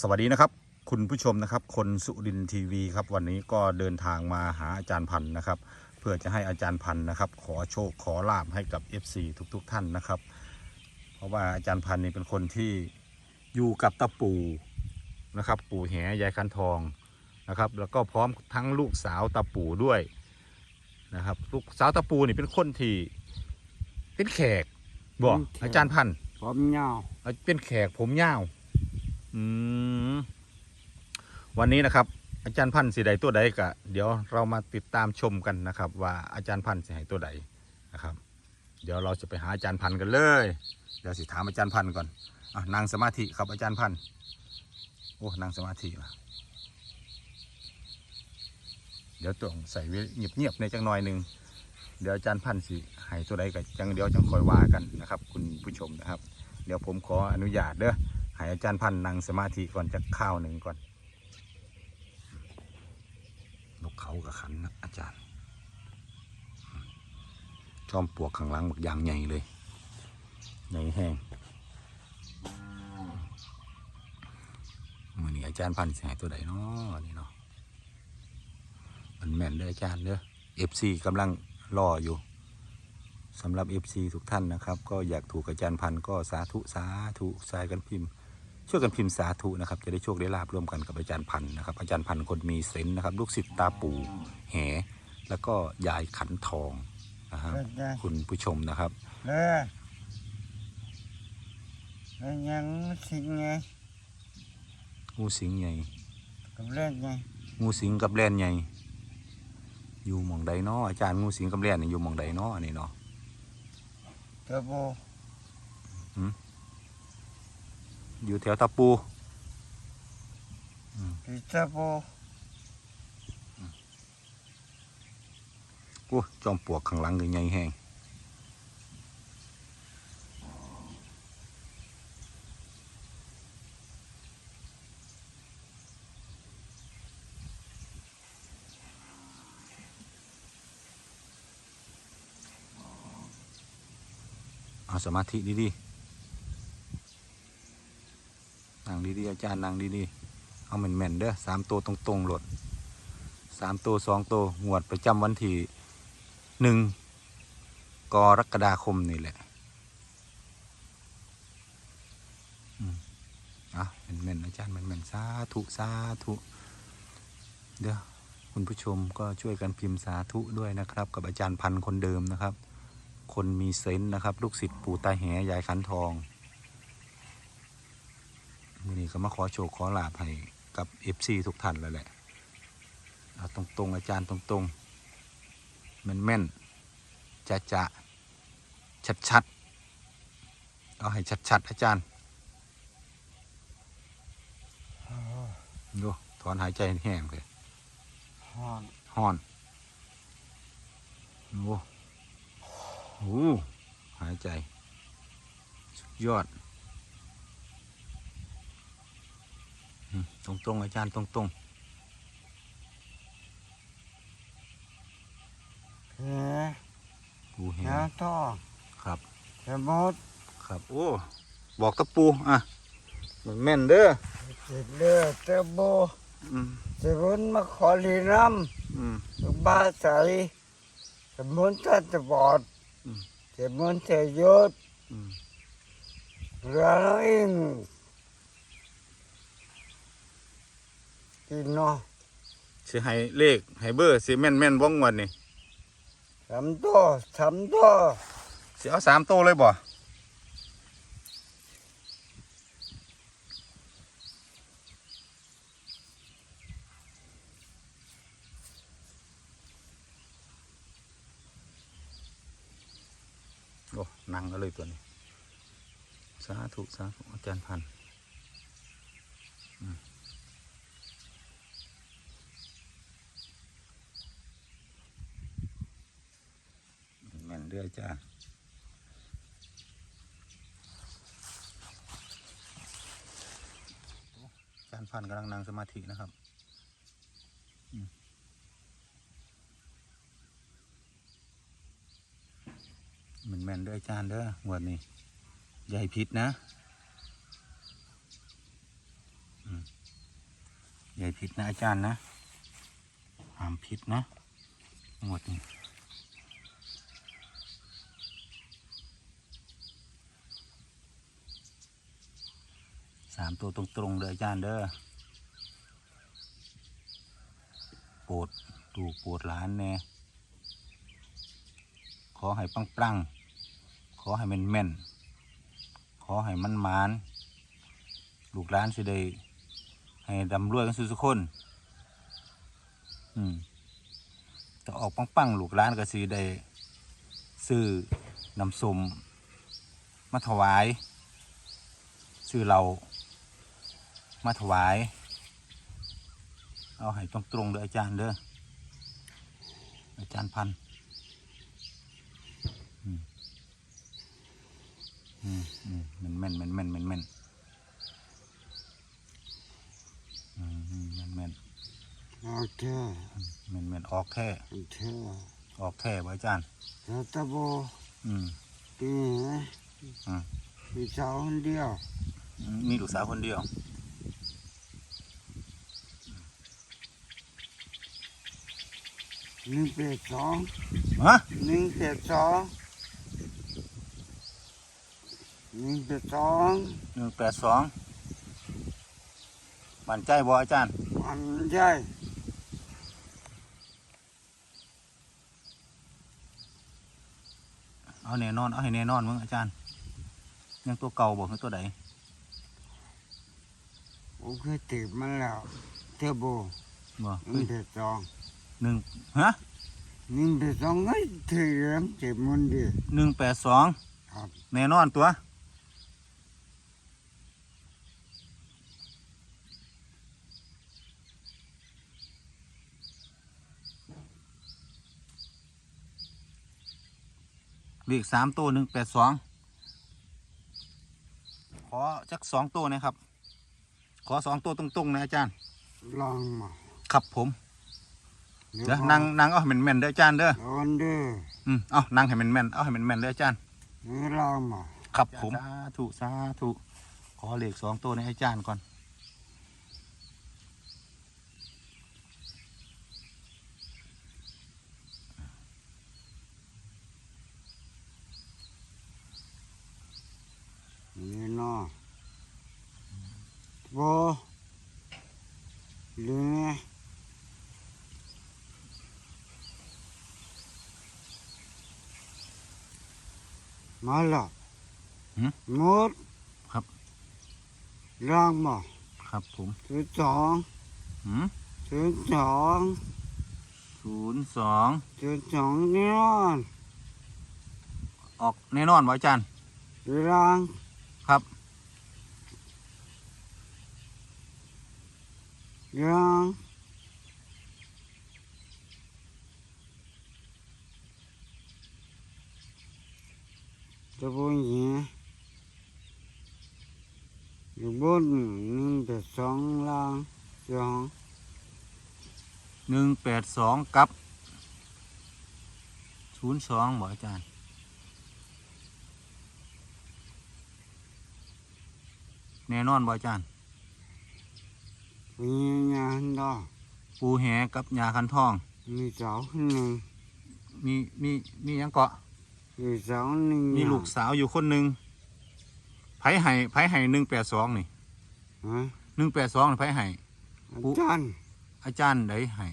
สวัสดีนะครับ คุณผู้ชมนะครับ คนสุรินทร์ทีวีครับวันนี้ก็เดินทางมาหาอาจารย์พันธ์นะครับ เพื่อจะให้อาจารย์พันธ์นะครับ ขอโชคขอลาบให้กับ FC ทุกๆทท่านนะครับ เพราะว่าอาจารย์พันธ์นี่เป็นคนที่อยู่กับตาปู่นะครับ ปู่แหยายคันทองนะครับ แล้วก็พร้อมทั้งลูกสาวตาปู่ด้วยนะครับ ลูกสาวตาปู่นี่เป็นคนที่เป็นแขกบอกเป็นแขกอาจารย์พันธ์ผมยาวเอาเป็นแขกผมยาว อืมวันนี้นะครับ อาจารย์พันธ์สีใดตัวใดกะเดี๋ยวเรามาติดตามชมกันนะครับ ว่าอาจารย์พันธ์สีให้ตัวใดนะครับ เดี๋ยวเราจะไปหาอาจารย์พันธ์กันเลย เดี๋ยวสิถามอาจารย์พันธ์ก่อนอะนั่งสมาธิครับอาจารย์พันธ์โอ้นั่งสมาธิว่ะเดี๋ยวต้องใส่ไว้เงียบๆในจังหน่อยหนึ่งเดี๋ยวอาจารย์พันธ์สิให้ตัวใดกันจังเดี๋ยวจังคอยว่ากันนะครับ คุณผู้ชมนะครับ เดี๋ยวผมขออนุญาตเด้อ ให้อาจารย์พันธ์นั่งสมาธิก่อนจะข้าวหนึ่งก่อนนกเขากับขันนะอาจารย์ จอมปวกข้างหลังบักยางใหญ่เลยใหญ่แห้งมือนี้อาจารย์พันธ์สิใหายตัวใดเนาะนี่เนาะมันแม่นเด้ออาจารย์เด้อเอฟซีกำลังรออยู่สำหรับ FC ทุกท่านนะครับ ก็อยากถูกอาจารย์พันธ์ก็สาธุ สาธุสายกันพิมพ์ ช่วยกันพิมพ์สาธุนะครับ จะได้โชคได้ลาบร่วมกันกับอาจารย์พันธ์นะครับ อาจารย์พันธ์คนมีเซนส์นะครับ ลูกศิษย์ตาปู่แหแล้วก็ยายขันทองนะครับเป็นไงคุณผู้ชมนะครับเลยเป็นยังสิ่งไงงูสิงใหญ่กับเล่นไงงูสิงกับแลนใหญ่อยู่หมองใดเนาะอาจารย์งูสิงกับแลนนี่อยู่หมองใดเนาะนี่เนาะเทอร์โบ อยู่แถวตาปูดิเทอร์โบโอ้จอมปลวกข้างหลังก็ใหญ่แห้งเอาสมาธิดีๆ นั่ง ดีอาจารย์นั่งดีๆเอาแม่นๆเด้อสามตัวตรงๆหลดสามตัวสองตัวงวดประจำวันที่หนึ่งกรกฎาคมนี่แหละอืมอะแม่นอาจารย์แม่นๆสาธุสาธุเดี๋ยวคุณผู้ชมก็ช่วยกันพิมพ์สาธุด้วยนะครับ กับอาจารย์พันคนเดิมนะครับ คนมีเซนส์นะครับ ลูกศิษย์ปู่ตาแหยายขันทอง มื่อนี้ก็มาขอโชคขอลาภให้กับเอฟซีทุกท่านแล้วแหละเอาตรงๆอาจารย์ตรงๆแม่นแม่นๆจะจะชัดชัดๆเอาให้ชัดชัดๆอาจารย์ดูถอนหายใจแห้งเลยฮอนห้อนโอ้โหหายใจ สุดยอด อืมตรงๆอาจารย์ตรงแผลๆปูแหงน้ำท่อครับสมดครับ โอ้ บอกตะปูอะมันแม่นเด้อจิตเลือดเทอร์โบอืมสมุนมาขอลีน้อืมำบ้าใสสมุนทัดบอดอืมสมุนเทยศอืมเรือน้อยอิง กินเนาะสิให้เลขให้เบอร์สิแม่นแม่นๆว่องวันนี่สามตัวสามตัวสิเอาสามโตวเลยบ่โอ้นั่งก็เลยตัวนี้ สาธุ สาธุ อาจารย์พันธุ์อืมแม่น เด้อจ้าอาจารย์พันกำลังนั่งสมาธินะครับอืมมันแมนด้วยอาจารย์เด้อหวดนี้ให้ผิดนะอืมอย่าผิดนะอาจารย์นะห้ามผิดนะหมดนี่ามตัวตรงๆเลยอาจารย์เด้อโปรดดูโปรดหลานแน่ขอให้ปังปังๆขอให้แม่นแม่นๆขอให้มันมานลูกหลานสิได้ให้ดำรวยกันสุดสุคนอืมจะออกปังๆลูกร้านก็สีได้ซื้อน้ำสมมาถวายซื้อเรา มาถวาย เอาให้ตรงตรงๆเด้ออาจารย์เด้ออาจารย์พันธุ์อืมอืมอืมแม่นแม่นแม่นแม่นแม่นแม่นอืมอืมแม่นแม่นโอเคแม่นแม่นออกแท้โอเคออกแท้ไว้อาจารย์แล้วตะโบอืมปีไหนอืมมีสาวคนเดียวมีลูกสาวคนเดียว หนึ่งแปดสองฮะหนึ่งแปดสองหนึ่งแปดสองหนึ่งแปดสองมั่นใจบ่อาจารย์มันใช่เอาแน่นอน เอาให้แน่นอนมึงอาจารย์ ยังตัวเก่าบ่คือตัวใดผมเคยติดมันแล้วเทอร์โบบ่หนึ่งแปดสอง หนึ่งฮะหนึ่งแปดสองไอ้เทียมเจ็บมันดีหนึ่งแปดสองครับแน่นอนตัวเลขสามตัวหนึ่งแปดสองขอจักสองตัวนะครับ ขอสองตัวตรงๆนะอาจารย์ ลองมา ครับผม เดี๋ยวนั่งนั่งเอาให้แม่นๆเด้ออาจารย์เด้อลองเด้ออืมเอานั่งให้แม่นๆเอาให้แม่นๆเด้ออาจารย์นี่ลองมาครับผมสาธุสาธุขอเลขสองตัวในให้อาจารย์ก่อนนี่เนาะโบเรื่องไง มาและหมดครับ ร่างมาครับผมศูนย์สองหืมศูนย์สองศูนย์สองศูนย์สองนี่นอนออกแน่นอนบ่อาจารย์ ร่างครับ ร่าง จะพูดอย่างนี้อยู่บนหนึ่งแต่สองล่างสองหนึ่งแปดสองกับศูนย์สองบ่อาจารย์แน่นอนบ่อาจารย์มีงานดอกปูแหกับยาคันทอง มีสาวคนหนึ่งมีมีมีหยังเกาะ มีสาวหนึ่งมีลูกสาวอยู่คนหนึ่งไผไห้ไผไห้หนึ่งแปดสองนี่ฮะหนึ่งแปดสองไผไห้อาปุ๊จารย์อาจารย์ไดไห้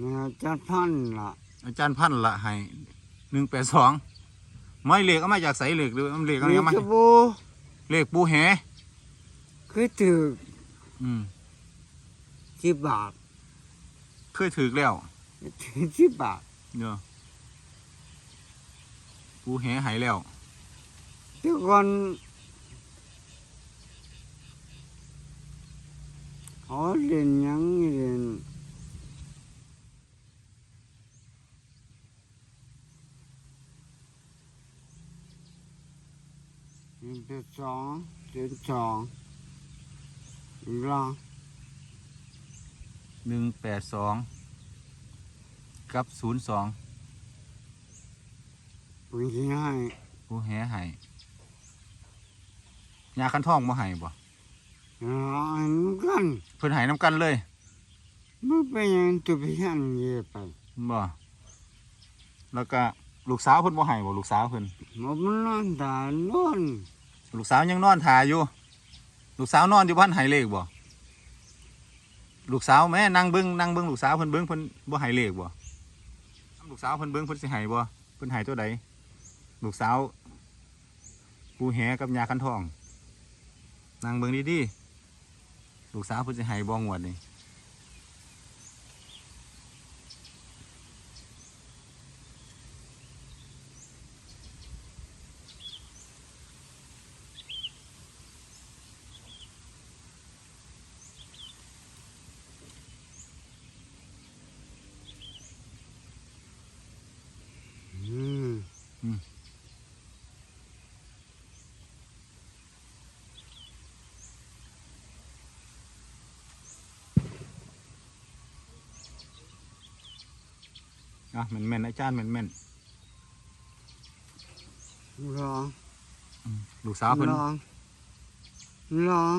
มีอาจารย์พันธุ์ล่ะอาจารย์พันธุ์ละไห้หนึ่งแปดสองไม่เลขเอามาจากใสเลขหรือมันเลขอะไรมีเอามากระบูเลขปูแหคือถืออืมสิบบาทเคยถือแล้วถือสิบบาทเนาะ ปูแหหายแล้วเดี๋ยวก่อนเขาเรียนหยังเรียนหนึ่งเป็นสองเป็นสองล่างหนึ่งแปดสองกับศูนย์สอง ปุ๋ยที่ให้ปูแหหายยาคันท่องมาหายบ่ร้านกันเพิ่นใหายน้ำกันเลยมันเป็นหยังตัวพี่หันเย่ไปบ่แล้วก็ลูกสาวเพิ่นบ่ให้บ่ลูกสาวเพิ่นมันมันนอนตานอนลูกสาวยังนอนถ่ายอยู่ ลูกสาวนอนอยู่บ้านไห้เลขบ่ ลูกสาวแม่นั่งเบิ้งนั่งเบิ้งลูกสาวเพิ่นเบิ้งเพิ่นบ่ไห้เลขบ่ลูกสาวเพิ่นเบิ้งเพิ่นสิไห้บ่เพิ่นไห้ตัวใด ลูกสาวปูแหกับยาคันทองนางเบิ้งดีๆลูกสาวเพิ่นสิไห้บองวดนี่ อืม อะแม่นๆอาจารย์แม่นลองๆลูกสาวเพิ่นลองลอง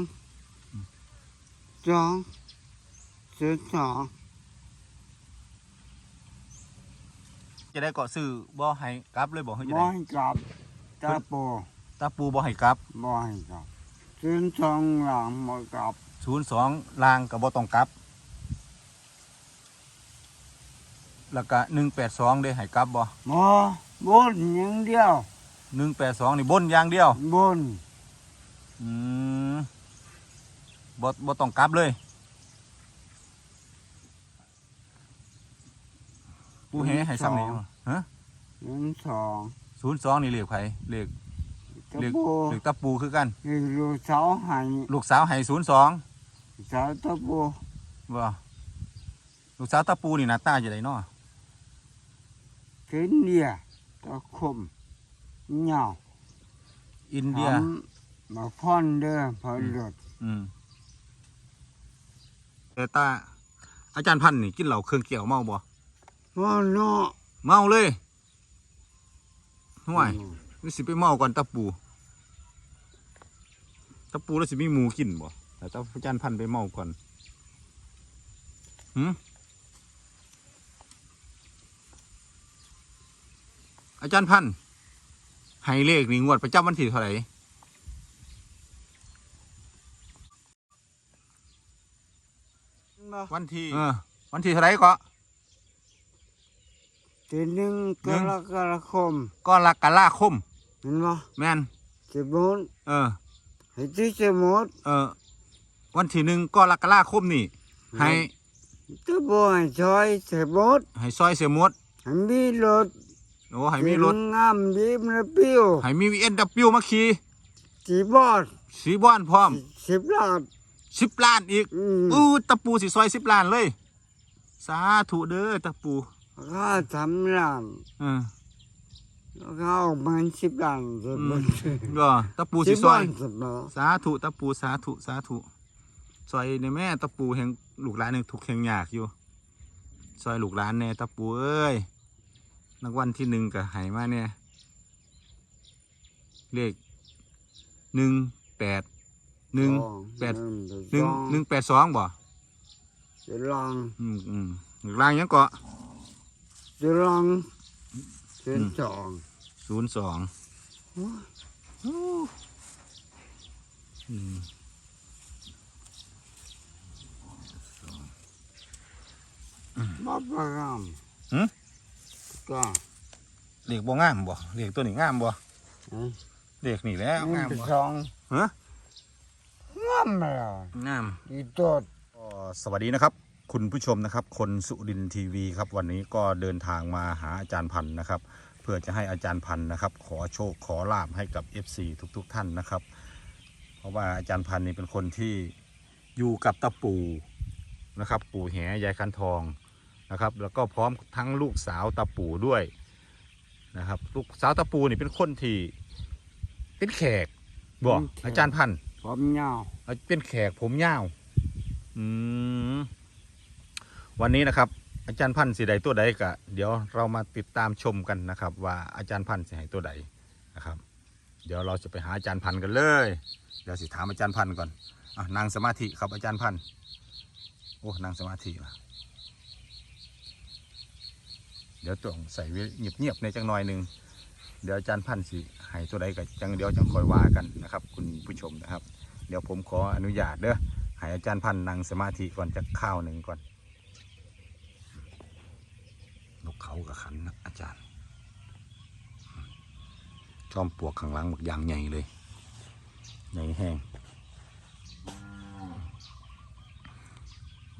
สองศูนย์สองจะได้เกาะซื้อบ่ให้กลับเลยบ่เฮ็ดจังบ่ได๋ให้กลับตาโปตาปูบ่ให้กลับบ่ให้กลับศูนย์สองหลังบ่กลับ02ลางก็บ่ต้องกลับ แล้วก็182ได้ให้กลับบ่บ่บนอย่างเดียว182นี่บนอย่างเดียว บนอืมบ่บ่ต้องกลับเลย ปูเฮให้ซ้ำนี่ฮะศูนย์สองศูนย์สองนี่เลขไผเลขตะเลขโปเลขตะปูคือกันอีกลูกสาวให้ลูกสาวให้ศูนย์สองสาวตะโปบ่ลูกสาวตะปูนี่หน้าตาจะไดเนาะ ขึ้นเดียตะคมเหงาอินเดียทำมาพ่อนเด้อพอหลุดอืมแต่ตาอาจารย์พันธุ์นี่กินเหล้าเครื่องเกี่ยวเมาบ่พ่อเนาะเมาเลยห่วยนี่สิไปเมาก่อนตะปูตะปูแล้วสิมีหมูกินบ่แต่ตาอาจารย์พันธุ์ไปเมาก่อนหืม อาจารย์พันธุ์ให้เลขนี่งวดประจำวันที่เท่าไหร่วันที่เออวันที่เท่าไหร่ก็ทีหนึ่งกรกฎาคมก็ลักกะลาคมเห็นบ่แม่นสิบหมดเออให้ที่จะหมดเออ วันที่หนึ่งก็ลักกะลาคมนี่ ให้ตะโปให้ช่วยสิบหมดให้ซอยเสียหมดให้มีรถ โอ้ให้มีรถงามยิ้มระเปิ้วให้มีเอ็นดับปิวมาขี่สีบอดสีบ้านพร้อมสิบล้านสิบล้านอีกอืมอู้ตะปูสิซอยสิบล้านเลย สาธุเด้อตะปูข้าทำล้านเออแล้วเขาเอามันสิบล้านสิบอืหมมดก็ตะปูสิซอยสิบล้านสาธุตะปูสาธุสาธุซอยในแม่ตะปูแห่งลูกหลานหนึ่งถูกข์แห่งยากอยู่ซอยลูกหลานแน่ตะปูเอ้ย นักวันที่หนึ่งก็ใหายมาเนี่ย เลขหนึ่งแปดหนึ่งแปดหนึ่งหนึ่งแปดสองบ่จะลองอืมอืมลูกหลานยังเกาะจะลองเป็นสองศูนย์สองอืมมาประกาม หึก็เลขบ่งามบ่เลขตัวนี้งามบ่เอ้ยเลขนี่แหล้วหนึ่งางมเป็นบ่สองฮะงามแล้วงามอีตัวก็สวัสดีนะครับ คุณผู้ชมนะครับ คนสุรินทร์ทีวีครับ วันนี้ก็เดินทางมาหาอาจารย์พันธ์นะครับ เพื่อจะให้อาจารย์พันธ์นะครับ ขอโชคขอลาบให้กับ FC ทุก ๆ ท่านนะครับ เพราะว่าอาจารย์พันธ์นี่เป็นคนที่อยู่กับตะปูนะครับ ปู่แหยายคันทอง นะครับ แล้วก็พร้อมทั้งลูกสาวตะปูด้วยนะครับ ลูกสาวตะปูนี่เป็นคนที่เป็นแขกบอกอาจารย์พันธ์ผมยาวเอาเป็นแขกผมยาวอืมวันนี้นะครับ อาจารย์พันธ์สีใดตัวใดกะเดี๋ยวเรามาติดตามชมกันนะครับ ว่าอาจารย์พันธ์สีให้ตัวใดนะครับ เดี๋ยวเราจะไปหาอาจารย์พันธ์กันเลยเดี๋ยวสิถามอาจารย์พันธ์ก่อนอะนั่งสมาธิครับอาจารย์พันธ์โอ้นั่งสมาธิละ เดี๋ยวต้องใส่ไว้เงียบๆในจังหน่อยหนึ่งเดี๋ยวอาจารย์พันธ์สิให้ตัวใดก็จังเดี๋ยวจังคอยว่ากันนะครับ คุณผู้ชมนะครับ เดี๋ยวผมขออนุญาตเด้อให้อาจารย์พันธ์นั่งสมาธิก่อนจะข้าวหนึ่งก่อนนกเขากับขันนะอาจารย์ จอมปวกข้างหลังบักยางใหญ่เลยใหญ่แห้ง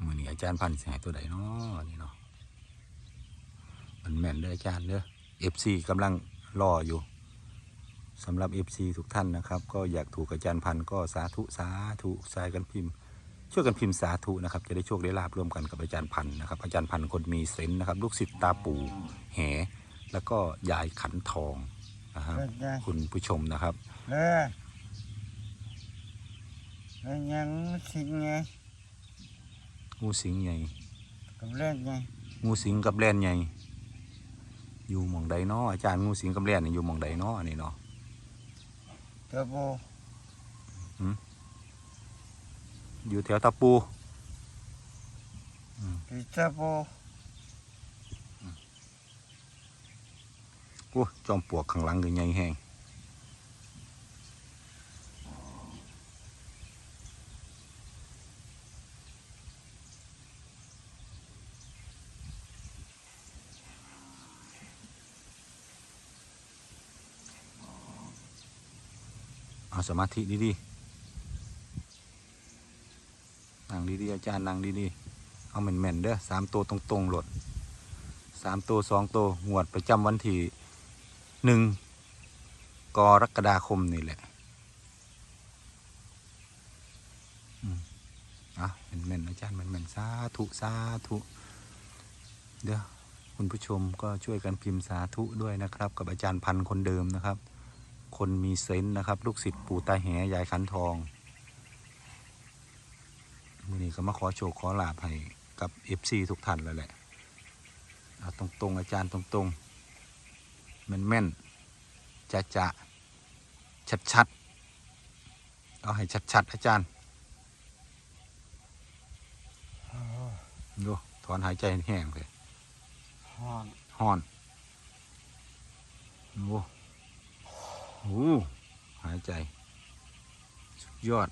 มือนี้อาจารย์พันธ์สิหายตัวใดเนาะนี่เนาะ มันแม่นเด้ออาจารย์เด้อ FC กำลังรออยู่สำหรับ FC ทุกท่านนะครับ ก็อยากถูกอาจารย์พันธุ์ก็สาธุสาธุสายกันพิมพ์ช่วยกันพิมพ์สาธุนะครับ จะได้โชคได้ลาบร่วมกันกับอาจารย์พันธุ์นะครับ อาจารย์พันธุ์คนมีเซนส์นะครับ ลูกศิษย์ตาปู่แห แล้วก็ยายขันทองนะครับเป็นไงคุณผู้ชมนะครับเลยแล้วยังสิ่งไงงูสิงใหญ่กับเล่นไงงูสิงกับแลนใหญ่ อยู่หมองใดเนาะอาจารย์งูสิงกับแลนนี่อยู่หมองใดเนาะอันนี้เนาะเทอร์โบอยู่แถวตะปูดิเทอร์โบโอ้จอมปลวกข้างหลังคือใหญ่แห้ง สมาธิดีๆนั่งดีๆอาจารย์นั่งดีๆเอาแม่นๆเด้อสามตัวตรงๆโหลดสามตัวสองตัวหวดประจำวันที่หนึ่งกรกฎาคมนี่แหละอืมอะแม่นๆอาจารย์แม่นๆสาธุสาธุเดี๋ยวคุณผู้ชมก็ช่วยกันพิมพ์สาธุด้วยนะครับ กับอาจารย์พันคนเดิมนะครับ คนมีเซนส์นะครับ ลูกศิษย์ปู่ตาแหยายขันทองมือนี้ก็มาขอโชคขอลาภให้กับเอฟซีทุกท่านแล้วแหละเอาตรงๆอาจารย์ตรงๆแม่นแม่นๆจะจะชัดชัดๆ เอาให้ชัดชัดๆ อาจารย์ดูถอนหายใจแห้งเลยหอนห้อนโอ้ โหหายใจ สุดยอด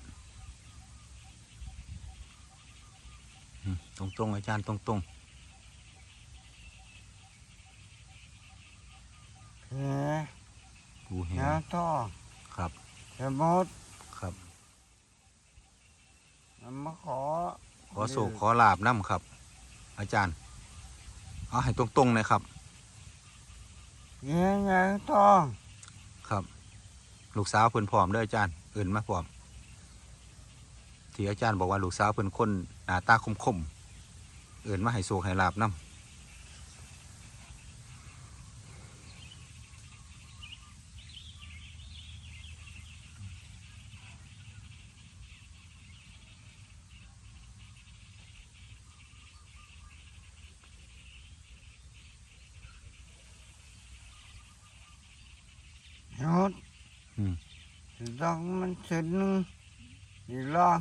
อืมตรงๆอาจารย์ตรงแผลๆปูแหยางท่อครับเทอร์โบครับแล้วมาขอ ขอโศกขอลาบน้ำครับ อาจารย์เอาให้ตรงๆเลยครับเลี้ยงยางท่อครับ ลูกสาวเพิ่นพร้อมเด้ออาจารย์เอื่นมาพร้อม ที่อาจารย์บอกว่าลูกสาวเพิ่นคนหน้าตาคมๆเอื่นมาให้โศกให้ลาบน้ำรถ อืมต้องมันเส้นหนึ่งอีกล่าง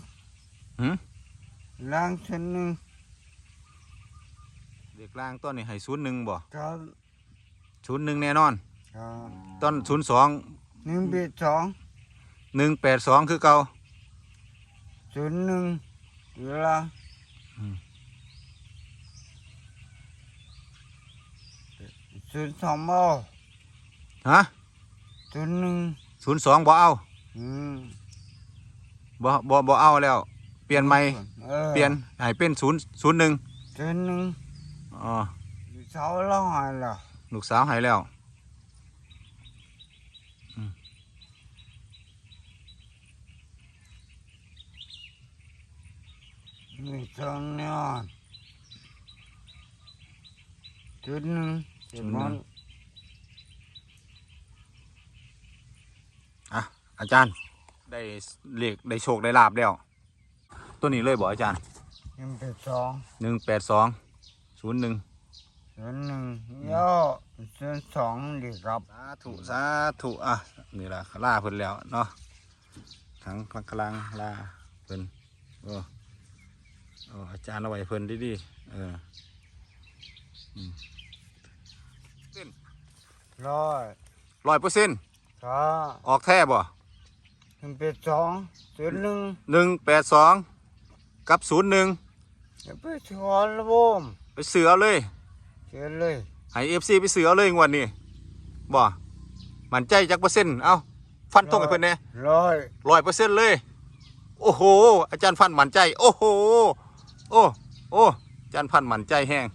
หืมล่างเส้นหนึ่งเด็กล่างต้นนี่ให้ศูนย์หนึ่งบ่ก็ศูนย์หนึ่งแน่นอนก็ต้นศูนย์สองหนึ่งเบียดสองหนึ่งแปดสองคือเก่าศูนย์หนึ่งอีกล่างอืมศูนย์สองเอาฮะศูนย์หนึ่ง ศูนย์สองบ่เอาอืมบ่บ่บ่เอาแล้ว เปลี่ยนใหม่ออเปลี่ยนให้เป็นศูนย์ศูนย์หนึ่งศูนย์หนึ่งอ๋อเสาละหายละลูกสาวให้แล้วมีสองนอนศูนย์หนึ่งศูนย์หนึ่ง อะอาจารย์ได้เลขได้โชคได้ลาบแล้ว ตัวนี้เลยบ่อาจารย์ยังเป็นสองหนึ่งแปดสองศูนย์หนึ่งศูนย์หนึ่งย่อศูนย์สองดีครับสาธุสาธุอะนี่ละลาเพิ่นแล้วเนาะทั้งพักกลางลาเพิ่นเอออ๋ออาจารย์เอาไว้เพิ่นดีๆเอออืมร้อยร้อยเปอร์เซ็นต์ สาออกแท้บ่หนึ่งเป็นสองศูนย์หนึ่งหนึ่งแปดสองกับศูนย์หนึ่งอย่าไปชอนระบมไปเสือเอาเลยเชิญเลยให้เอฟซีไปเสือเอาเลยงวดนี้บ่มันใจจักเปอร์เซ็นต์เอ้าฟันตรงให้เพิ่นแหน่ร้อยร้อยเปอร์เซ็นต์เลย โอ้โห อาจารย์ฟันมั่นใจ โอ้โห โอ้ โอ้ อาจารย์พันมั่นใจแห้ง